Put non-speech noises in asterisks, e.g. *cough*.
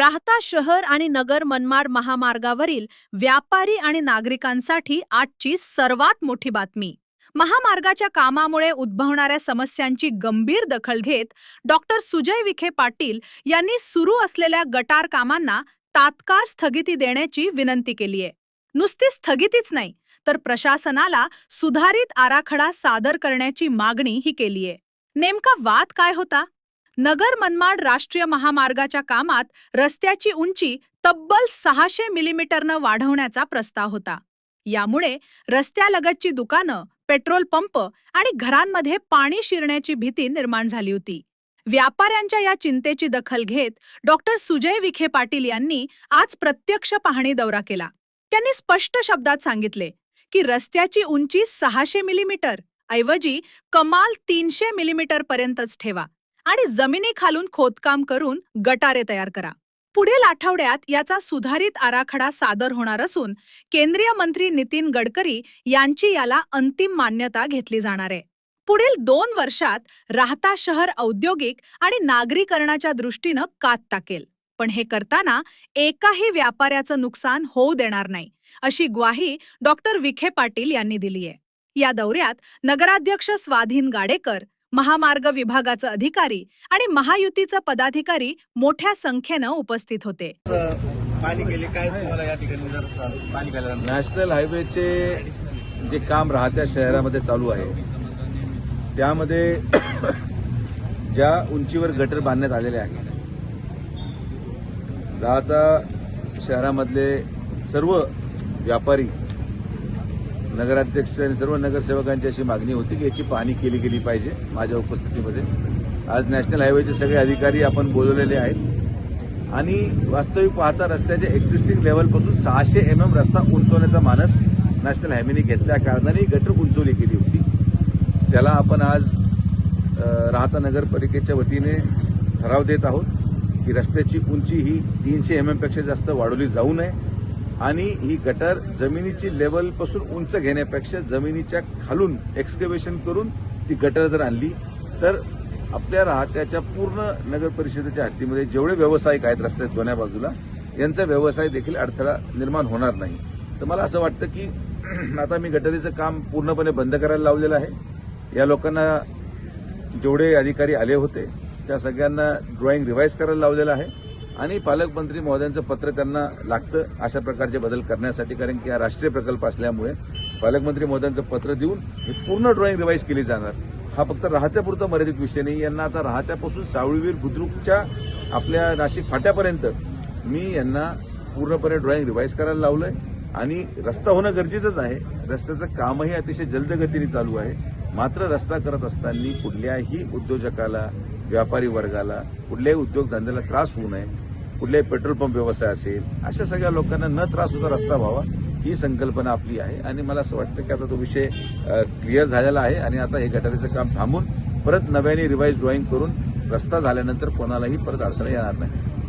राहता शहर आणि नगर मनमाड महामार्गावरील व्यापारी आणि नागरिकांसाठी आजची सर्वात मोठी बातमी. महामार्गाच्या कामामुळे उद्भवणाऱ्या समस्यांची गंभीर दखल घेत डॉक्टर सुजय विखे पाटील यांनी सुरू असलेल्या गटार कामांना तात्काळ स्थगिती देण्याची विनंती केली आहे नुसती स्थगितीच नाही तर प्रशासनाला सुधारित आराखडा सादर करण्याची मागणी ही केली आहे नेमका वाद काय होता? नगर मनमाड राष्ट्रीय महामार्गाच्या कामात रस्त्याची उंची तब्बल सहाशे मिलीमीटरनं वाढवण्याचा प्रस्ताव होता. यामुळे रस्त्यालगतची दुकानं पेट्रोल पंप आणि घरांमध्ये पाणी शिरण्याची भीती निर्माण झाली होती. व्यापाऱ्यांच्या या चिंतेची दखल घेत डॉक्टर सुजय विखे पाटील यांनी आज प्रत्यक्ष पाहणी दौरा केला. त्यांनी स्पष्ट शब्दात सांगितले की रस्त्याची उंची सहाशे मिलीमीटर ऐवजी कमाल तीनशे मिलीमीटर पर्यंतच ठेवा. आणि जमिनीखालून खोदकाम करून गटारे तयार करा. पुढील आठवड्यात याचा सुधारित आराखडा सादर होणार असून केंद्रीय मंत्री नितीन गडकरी यांची याला अंतिम मान्यता घेतली जाणार आहे. पुढील दोन वर्षात राहता शहर औद्योगिक आणि नागरीकरणाच्या दृष्टीनं कात टाकेल. पण हे करताना एकाही व्यापाऱ्याचं नुकसान होऊ देणार नाही अशी ग्वाही डॉक्टर विखे पाटील यांनी दिली आहे या दौऱ्यात नगराध्यक्ष स्वाधीन गाडेकर महामार्ग विभागाचं अधिकारी आणि महायुतीचं पदाधिकारी मोठ्या संख्येनं उपस्थित होते. पालिकेले काय तुम्हाला या ठिकाणी जर पालिकेला नॅशनल हायवेचे जे काम राहत्या शहरामध्ये चालू आहे त्यामध्ये *coughs* ज्या उंचीवर गटर बांधण्यात आलेले आहेत राहता शहरामधले सर्व व्यापारी नगराध्यक्ष आणि सर्व नगरसेवकांची अशी मागणी होती की याची पाहणी केली गेली पाहिजे माझ्या उपस्थितीमध्ये. आज नॅशनल हायवेचे सगळे अधिकारी आपण बोलवलेले आहेत. आणि वास्तविक पाहता रस्त्याच्या एक्झिस्टिंग लेवलपासून सहाशे एम एम रस्ता उंचवण्याचा मानस नॅशनल हायवेने घेतल्या कारणाने गटर उंचवली गेली होती. त्याला आपण आज राहता नगरपालिकेच्या वतीने ठराव देत आहोत की रस्त्याची उंची ही तीनशे एम एमपेक्षा जास्त वाढवली जाऊ नये. आणि ही गटर जमिनीची लेवलपासून उंच घेण्यापेक्षा जमिनीच्या खालून एक्सकवेशन करून ती गटर जर आणली तर आपल्या राहत्याच्या पूर्ण नगर परिषदेच्या हद्दीमध्ये जेवढे व्यावसायिक आहेत रस्त्यात दोन्ही बाजूला यांचा व्यवसाय देखील अडथळा निर्माण होणार नाही. तर मला असं वाटतं की *clears throat* आता मी गटरीचं काम पूर्णपणे बंद करायला लावलेलं आहे. या लोकांना जेवढे अधिकारी आले होते त्या सगळ्यांना ड्रॉईंग रिवाईज करायला लावलेलं आहे. आणि पालकमंत्री महोदयांचं पत्र त्यांना लागतं अशा प्रकारचे बदल करण्यासाठी कारण की हा राष्ट्रीय प्रकल्प असल्यामुळे पालकमंत्री महोदयांचं पत्र देऊन ही पूर्ण ड्रॉईंग रिवाईज केली जाणार. हा फक्त राहत्यापुरता मर्यादित विषय नाही. यांना आता राहत्यापासून सावळीवीर बुद्रुकच्या आपल्या नाशिक फाट्यापर्यंत मी यांना पूर्णपणे ड्रॉईंग रिवाईज करायला लावलंय. आणि रस्ता होणं गरजेचंच आहे. रस्त्याचं कामही अतिशय जलदगतीने चालू आहे. मात्र रस्ता करत असताना कुठल्याही उद्योजकाला व्यापारी वर्गाला कुठल्याही उद्योगधंद्याला त्रास होऊ नये कुठल्याही पेट्रोल पंप व्यवसाय असेल अशा सगळ्या लोकांना न त्रास होता रस्ता व्हावा ही संकल्पना आपली आहे. आणि मला असं वाटतं की आता तो विषय क्लिअर झालेला आहे आणि आता हे गटारीचं काम थांबून परत नव्याने रिवाईज ड्रॉइंग करून रस्ता झाल्यानंतर कोणालाही परत अडथळा येणार नाही.